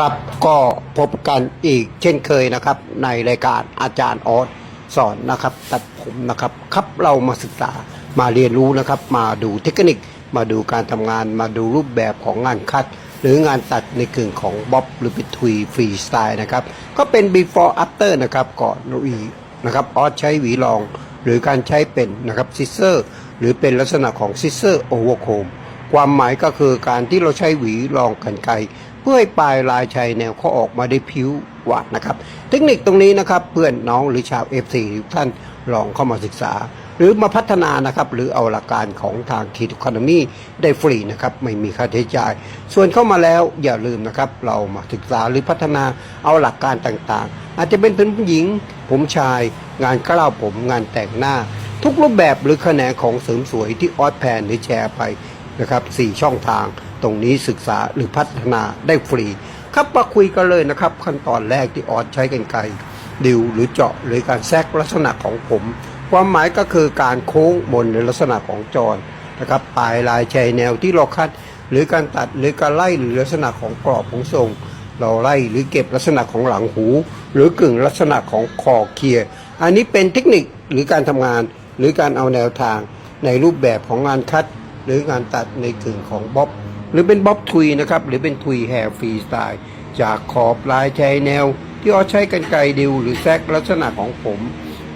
ครับก็พบกันอีกเช่นเคยนะครับ ในรายการอาจารย์ออสสอนนะครับ ตัดผมนะครับครับเรามาศึกษามาเรียนรู้นะครับ มาดูเทคนิคมาดูการทำงานมาดูรูปแบบของงานคัด หรืองานตัดในกึ่งของบ๊อบหรือปิดทุยฟรีสไตล์นะครับ ก็เป็น before after นะครับก่อนลุยนะครับออสใช้หวีรอง หรือการใช้เป็นนะครับซิสเซอร์หรือเป็นลักษณะของซิสเซอร์โอเวอร์โคมความหมายก็คือการที่เราใช้หวีรองกันไกรเพื่อให้ปลายลายชายแนวเขาออกมาได้ผิวหวานนะครับ เทคนิคตรงนี้นะครับเพื่อนน้องหรือชาว F4 ทุกท่านลองเข้ามาศึกษา หรือมาพัฒนานะครับหรือเอาหลักการของทางคีตุคอนมีได้ฟรีนะครับไม่มีค่าใช้จ่าย ส่วนเข้ามาแล้วอย่าลืมนะครับเรามาศึกษาหรือพัฒนาเอาหลักการต่างๆ อาจจะเป็นผมหญิง ผมชาย งานกล้าวผม งานแต่งหน้า ทุกรูปแบบหรือแขนงของเสริมสวยที่ออสแพนหรือแชร์ไปนะครับสี่ช่องทาง ตรงนี้ศึกษาหรือพัฒนาได้ฟรี ครับมาคุยกันเลยนะครับ ขั้นตอนแรกที่ออสใช้กันไกดิวหรือเจาะหรือการแทรกลักษณะของผม ความหมายก็คือการโค้งบนในลักษณะของจรนะครับปลายลายชายแนวที่เราคัด หรือการตัดหรือการไล่หรือลักษณะของกรอบของทรง เราไล่หรือเก็บลักษณะของหลังหู หรือกึ่งลักษณะของคอเคียร์อันนี้เป็นเทคนิคหรือการทำงาน หรือการเอาแนวทางในรูปแบบของงานคัด หรืองานตัดในกึ่งของบ๊อบ หรือเป็นบ๊อบทุยนะครับ หรือเป็นทุยแฮร์ฟรีสไตล์ จากขอบลายชายแนว ที่เราใช้กันไกรดิว หรือแซกลักษณะของผม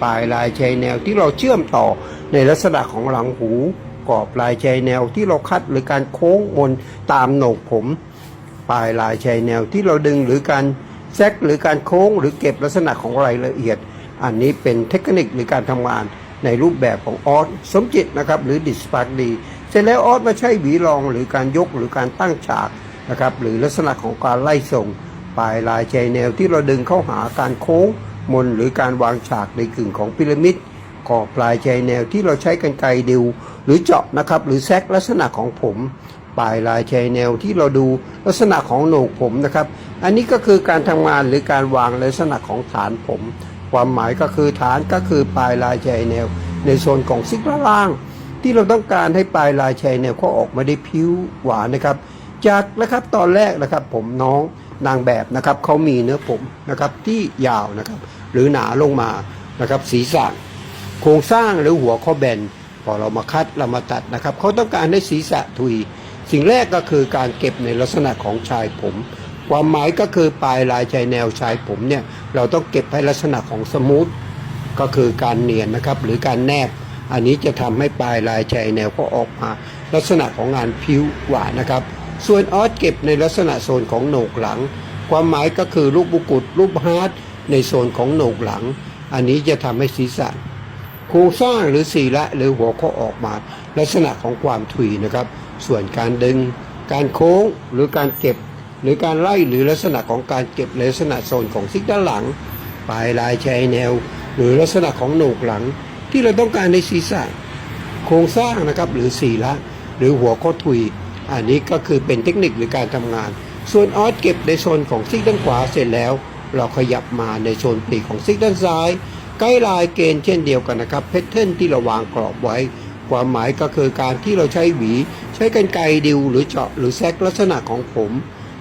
ปลายลายชายแนวที่เราเชื่อมต่อในลักษณะของหลังหูกรอบลายชายแนวที่เราคัดหรือการโค้งบนตามโหนกผม ปลายลายชายแนวที่เราดึงหรือการแซกหรือการโค้งหรือเก็บลักษณะของรายละเอียด อันนี้เป็นเทคนิคหรือการทำงานในรูปแบบของออสสมจิตนะครับ หรือดิสปาร์ดี เสร็จแล้วออสมาใช้หวีรองหรือการยกหรือการตั้งฉากนะครับหรือลักษณะของการไล่ส่งปลายลายชายแนวที่เราดึงเข้าหาการโค้งมนหรือการวางฉากในกึ่งของพีระมิดขอบปลายชายแนวที่เราใช้กันไกดิว หรือเจาะนะครับหรือแซกลักษณะของผมปลายลายชายแนวที่เราดูลักษณะของโหนกผมนะครับ อันนี้ก็คือการทำงานหรือการวางลักษณะของฐานผม ความหมายก็คือฐานก็คือปลายลายชายแนว ในโซนของซิกล่าง ที่เราต้องการให้ปลายลายชายแนวเขาออกมาได้ผิวหวานนะครับ จากนะครับตอนแรกนะครับผมน้องนางแบบนะครับเขามีเนื้อผมนะครับที่ยาวนะครับ หรือหนาลงมานะครับศีรษะโครงสร้างหรือหัวข้อแบนพอเรามาคัดเรามาตัดนะครับเขาต้องการให้ศีรษะทุย สิ่งแรกก็คือการเก็บในลักษณะของชายผม ความหมายก็คือปลายลายชายแนวชายผมเนี่ยเราต้องเก็บให้ลักษณะของสมูทก็คือการเนียนนะครับหรือการแนบ อันนี้จะทำให้ปลายลายชายแนวก็ออกมา ลักษณะของงานผิวหวานนะครับ ส่วนออสเก็บในลักษณะโซนของโหนกหลัง ความหมายก็คือลูกบุกุดรูปฮาร์ดในโซนของโหนกหลัง อันนี้จะทำให้ศีรษะโครงสร้างหรือสีละหรือหัวข้อออกมา ลักษณะของความถุยนะครับ ส่วนการดึง การโค้งหรือการเก็บ หรือการไล่หรือลักษณะของการเก็บลักษณะโซนของซิกด้านหลัง ปลายลายชายแนว หรือลักษณะของโหนกหลัง ที่เราต้องการในศีรษะโครงสร้างนะครับหรือสีละ หรือหัวข้อถุย อันนี้ก็คือเป็นเทคนิคหรือการทำงาน ส่วนออสเก็บในโซนของซิกด้านขวาเสร็จแล้ว เราขยับมาในโซนปีกของซิกด้านซ้ายไกด์ไลน์เกณฑ์เช่นเดียวกันนะครับเพทเทิร์นที่เราวางกรอบไว้ ความหมายก็คือการที่เราใช้หวี ใช้กันไกรดิวหรือเจาะหรือแซกลักษณะของผม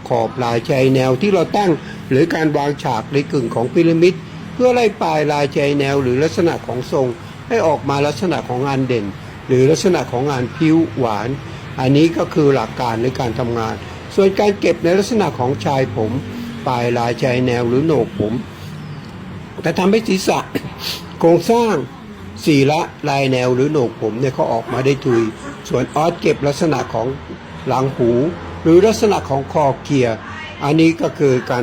ขอบลายชายแนวที่เราตั้ง หรือการวางฉากในกึ่งของพีระมิด เพื่อไล่ปลายลายชายแนวหรือลักษณะของทรง ให้ออกมาลักษณะของงานเด่น หรือลักษณะของงานผิวหวาน อันนี้ก็คือหลักการในการทำงาน ส่วนการเก็บในลักษณะของชายผม ปลายลายชายแนวหรือโหนกผมแต่ทำให้ศีรษะโครงสร้างสีละลายแนวหรือโหนกผมเนี่ยเขาออกมาได้ทุย ส่วนออสเก็บลักษณะของหลังหู หรือลักษณะของคอเกียร์อันนี้ก็คือการ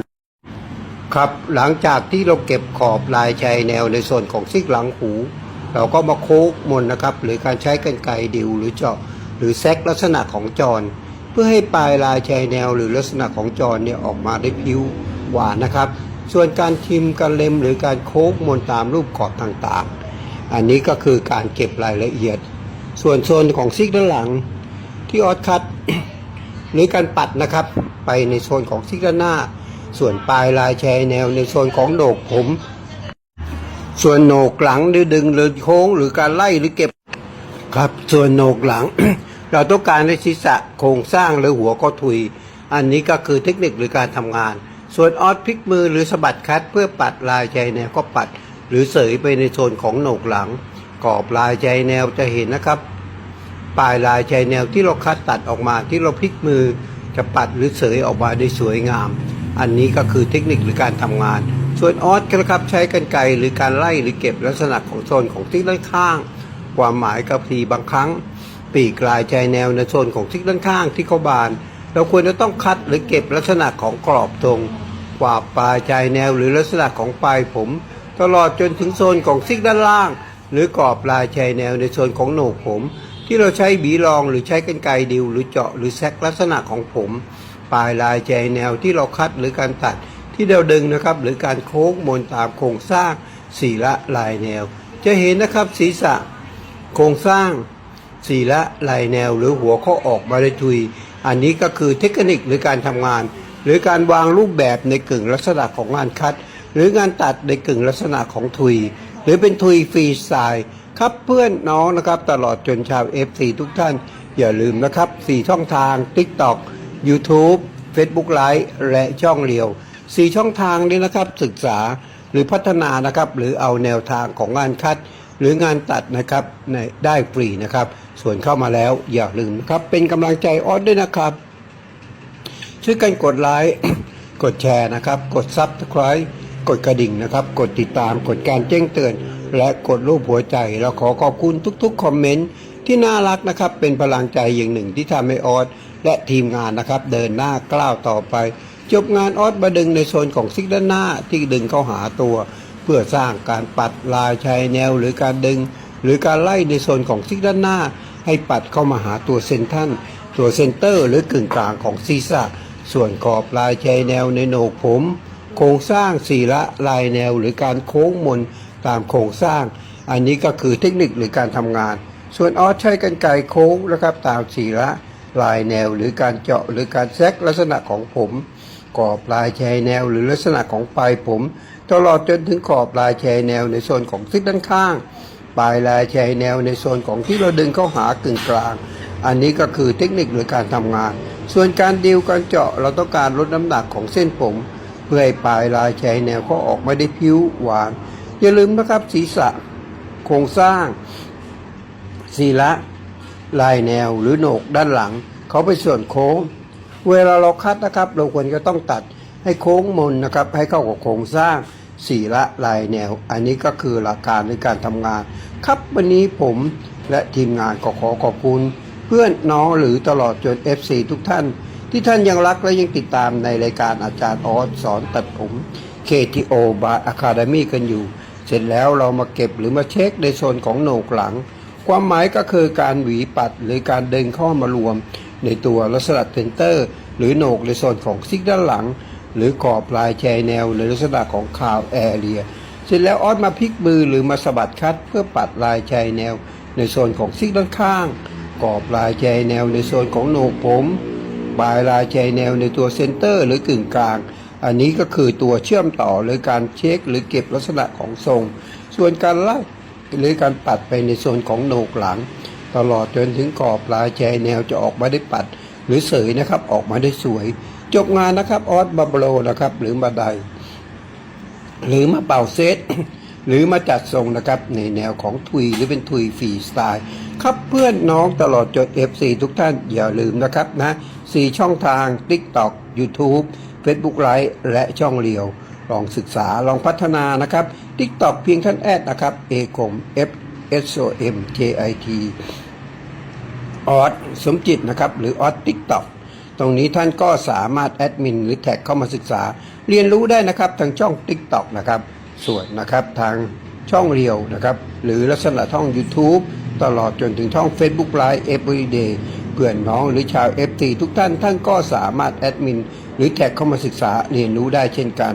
ครับหลังจากที่เราเก็บขอบลายชายแนวในส่วนของซิกหลังหู เราก็มาโค้กมนนะครับ หรือการใช้กรรไกรดิวหรือเจาะหรือแซกลักษณะของจร เพื่อให้ปลายลายชายแนวหรือลักษณะของจรเนี่ยออกมาได้ผิวหวานนะครับ ส่วนการทิมการเล็มหรือการโค้กมนตามรูปกรอบต่างๆ อันนี้ก็คือการเก็บรายละเอียด ส่วนโซนของซิกด้านหลังที่ออสคัดหรือการปัดนะครับ ไปในโซนของซิกด้านหน้า ส่วนปลายลายชายแนวในโซนของโหนกผม ส่วนโหนกหลังหรือดึงหรือโค้งหรือการไล่หรือเก็บครับ ส่วนโหนกหลัง เราต้องการให้ศีรษะโครงสร้างหรือหัวก็ทุย อันนี้ก็คือเทคนิคหรือการทำงาน ส่วนออสพลิกมือหรือสะบัดคัดเพื่อปัดลายใจแนวก็ปัด หรือเสยไปในโซนของโหนกหลังกรอบลายใจแนวจะเห็นนะครับ ปลายลายใจแนวที่เราคัดตัดออกมาที่เราพลิกมือจะปัดหรือเสยออกมาได้สวยงาม อันนี้ก็คือเทคนิคหรือการทำงาน ส่วนออสนะครับใช้กันไกหรือการไล่หรือเก็บลักษณะของโซนของที่ด้านข้าง ความหมายกับทีบางครั้ง ปีกลายใจแนวในโซนของที่ด้านข้างที่เขาบาน เราควรจะต้องคัดหรือเก็บลักษณะของกรอบตรงกว่าปลายใจแนวหรือลักษณะของปลายผม ตลอดจนถึงโซนของซิกด้านล่าง หรือกรอบปลายใจแนวในโซนของโหนกผม ที่เราใช้บีรองหรือใช้กรรไกดิวหรือเจาะหรือแซกลักษณะของผม ปลายลายใจแนวที่เราคัดหรือการตัด ที่เราดึงนะครับ หรือการโค้งมนตามโครงสร้างสี่ละลายแนว จะเห็นนะครับศีรษะโครงสร้างสี่ละลายแนว หรือหัวข้อออกมาได้ทุย อันนี้ก็คือเทคนิคหรือการทำงาน หรือการวางรูปแบบในกึ่งลักษณะของงานคัด หรืองานตัดในกึ่งลักษณะของทุย หรือเป็นทุยฟรีสไตล์ครับเพื่อนน้องนะครับตลอดจนชาว FC ทุกท่าน อย่าลืมนะครับ 4 ช่องทาง TikTok YouTube Facebook Live และช่องเรียว 4 ช่องทางนี้นะครับศึกษาหรือพัฒนานะครับหรือเอาแนวทางของงานคัด หรืองานตัดนะครับในได้ฟรีนะครับ ส่วนเข้ามาแล้วอย่าลืมนะครับเป็นกำลังใจออสด้วยนะครับ ช่วยกันกดไลค์กดแชร์นะครับ กดซับสไคร b ์กดกระดิ่งนะครับ กดติดตามกดการแจ้งเตือน และกดรูปหัวใจเราขอขอบคุณทุกๆคอมเมนต์ที่น่ารักนะครับ เป็นพลังใจอย่างหนึ่งที่ทำให้ออสและทีมงานนะครับ เดินหน้ากล้าวต่อไป จบงานออสมาดึงในโซนของซิกด้านหน้าที่ดึงเข้าหาตัว เพื่อสร้างการปัดลายชายแนวหรือการดึง หรือการไล่ในโซนของซิกด้านหน้า ให้ปัดเข้ามาหาตัวเซนทันตัวเซนเตอร์หรือกึ่งกลางของศีรษะส่วนขอบลายชายแนวในโหนกผม โครงสร้างสี่ละลายแนวหรือการโค้งมนตามโครงสร้าง อันนี้ก็คือเทคนิคหรือการทำงาน ส่วนออสใช้กันไกโค้งนะครับตามสี่ละลายแนวหรือการเจาะหรือการแซกลักษณะของผม กรอบลายชายแนวหรือลักษณะของปลายผม ตลอดจนถึงขอบลายชายแนวในโซนของซิกด้านข้าง ปลายลายชายแนวในโซนของที่เราดึงเข้าหากึ่งกลาง อันนี้ก็คือเทคนิคหรือการทำงาน ส่วนการดิวการเจาะเราต้องการลดน้ำหนักของเส้นผม เพื่อให้ปลายลายชายแนวเขาออกมาได้ผิวหวาน อย่าลืมนะครับศีรษะโครงสร้างศีละลายแนวหรือโหนกด้านหลัง เขาไปนส่วนโค้ง เวลาเราคัดนะครับ เราควรจะต้องตัดให้โค้งมนนะครับ ให้เข้ากับโครงสร้างสีละลายแนว อันนี้ก็คือหลักการในการทำงาน ครับวันนี้ผมและทีมงานก็ขอขอบคุณ เพื่อนน้องหรือตลอดจน FC ทุกท่าน ที่ท่านยังรักและยังติดตามในรายการอาจารย์ออสสอนตัดผม KTO by Academy กันอยู่ เสร็จแล้วเรามาเก็บหรือมาเช็คในโซนของโหนกหลัง ความหมายก็คือการหวีปัดหรือการเดึงเข้ามารวม ในตัวลักษณะเซนเตอร์ หรือโหนกในโซนของซิกด้านหลัง หรือกรอบลายแชยแนวในลักษณะของคาวแอเรียเสร็จแล้วออสมาพลิกมือหรือมาสะบัดคัดเพื่อปัดลายแชยแนว ในโซนของซิกด้านข้าง กรอบลายแชยแนวในโซนของโหนกผมปลายลายแชยแนวในตัวเซนเตอร์ หรือกึ่งกลาง อันนี้ก็คือตัวเชื่อมต่อหรือการเช็คหรือเก็บลักษณะของทรง ส่วนการไล่หรือการปัดไปในโซนของโหนกหลัง ตลอดจนถึงกรอบลายแชยแนวจะออกมาได้ปัด หรือเสยนะครับออกมาได้สวย จบงานนะครับออสบับโลนะครับ หรือมาไดหรือมาเป่าเซตหรือมาจัดทรงนะครับในแนวของทุยหรือเป็นทุยฟรีสไตล์ครับเพื่อนน้องตลอดจน FC ทุกท่านอย่าลืมนะครับนะสี่ช่องทาง TikTok YouTube Facebook Live และช่องเรียว ลองศึกษาลองพัฒนานะครับ TikTok เพียงท่านแอดนะครับ a c o m f s o m j i t ออสสมจิตนะครับ หรือออสทิกต็อกตรงนี้ท่านก็สามารถแอดมินหรือแท็กเข้ามาศึกษา เรียนรู้ได้นะครับทางช่อง TikTok นะครับ ส่วนนะครับทางช่องเรียวนะครับ หรือลักษณะช่อง YouTube ตลอดจนถึงช่อง Facebook Live Everyday เพื่อนน้องหรือชาว FT ทุกท่านท่านก็สามารถแอดมินหรือแท็กเข้ามาศึกษาเรียนรู้ได้เช่นกัน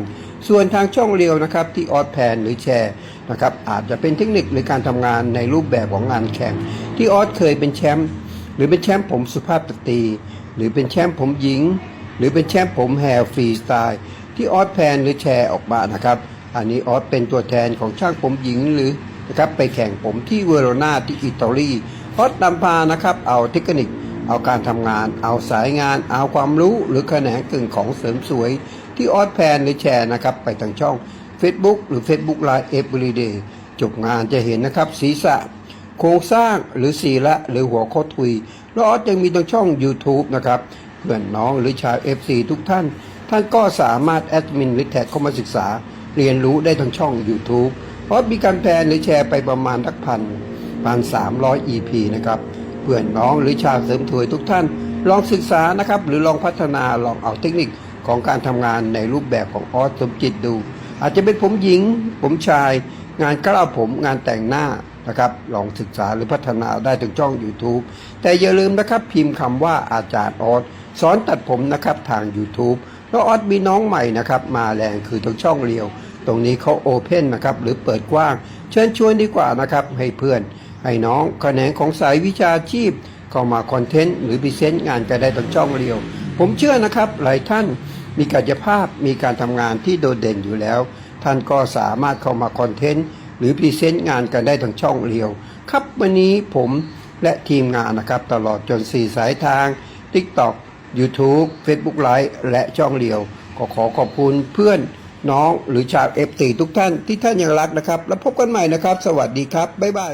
ส่วนทางช่องเรียวนะครับที่ออสแพนหรือแชร์นะครับอาจจะเป็นเทคนิคหรือการทำงานในรูปแบบของงานแข่ง ที่ออสเคยเป็นแชมป์ หรือเป็นแชมป์ผมสุภาพสตรี หรือเป็นแชมป์ผมหญิง หรือเป็นแชมป์ผมแฮร์ฟรีสไตล์ที่ออสแพนหรือแชร์ออกมานะครับ อันนี้ออสเป็นตัวแทนของช่างผมหญิงหรือนะครับไปแข่งผมที่เวโรนาที่อิตาลีออสนำพานะครับเอาเทคนิค เอาการทำงาน เอาสายงาน เอาความรู้หรือแขนงกึ่งของเสริมสวย ที่ออสแพนหรือแชร์นะครับไปทางช่อง Facebook หรือ Facebook Live Everyday จบงานจะเห็นนะครับศีรษะ โครงสร้างหรือศีละหรือหัวข้อทุย แล้วออสยังมีทางช่อง YouTube นะครับเพื่อนน้องหรือชาว FC ทุกท่าน ท่านก็สามารถแอดมินหรือแท็กเข้ามาศึกษา เรียนรู้ได้ทางช่อง YouTube เพราะมีการแพนหรือแชร์ไปประมาณทักพันพันสามร้อย EP นะครับเพื่อนน้องหรือชาวเสริมถวยทุกท่าน ลองศึกษานะครับหรือลองพัฒนาลองเอาเทคนิคของการทำงานในรูปแบบของออสสมจิตดู อาจจะเป็นผมหญิง ผมชาย งานกล้าวผมงานแต่งหน้า นะครับ ลองศึกษาหรือพัฒนาได้ถึงช่อง YouTube แต่อย่าลืมนะครับ พิมพ์คำว่าอาจารย์ออสสอนตัดผมนะครับทาง YouTube แล้วออสมีน้องใหม่นะครับ มาแรงคือทางช่องเรียว ตรงนี้เขาโอเพนนะครับ หรือเปิดกว้าง เชิญชวนดีกว่านะครับ ให้เพื่อน ให้น้องแขนงของสายวิชาชีพ เข้ามาคอนเทนต์หรือพรีเซนต์งานกันได้ทางช่องเรียว ผมเชื่อนะครับ หลายท่านมีกายภาพมีการทำงานที่โดดเด่นอยู่แล้ว ท่านก็สามารถเข้ามาคอนเทนต์ หรือพรีเซนต์งานกันได้ทางช่องเรียว ครับวันนี้ผมและทีมงานนะครับ ตลอดจน 4 สายทาง TikTok YouTube Facebook Live และช่องเรียว ก็ขอขอบคุณเพื่อนน้องหรือชาวเอฟตีทุกท่านที่ท่านยังรักนะครับ แล้วพบกันใหม่นะครับ สวัสดีครับ บ๊ายบาย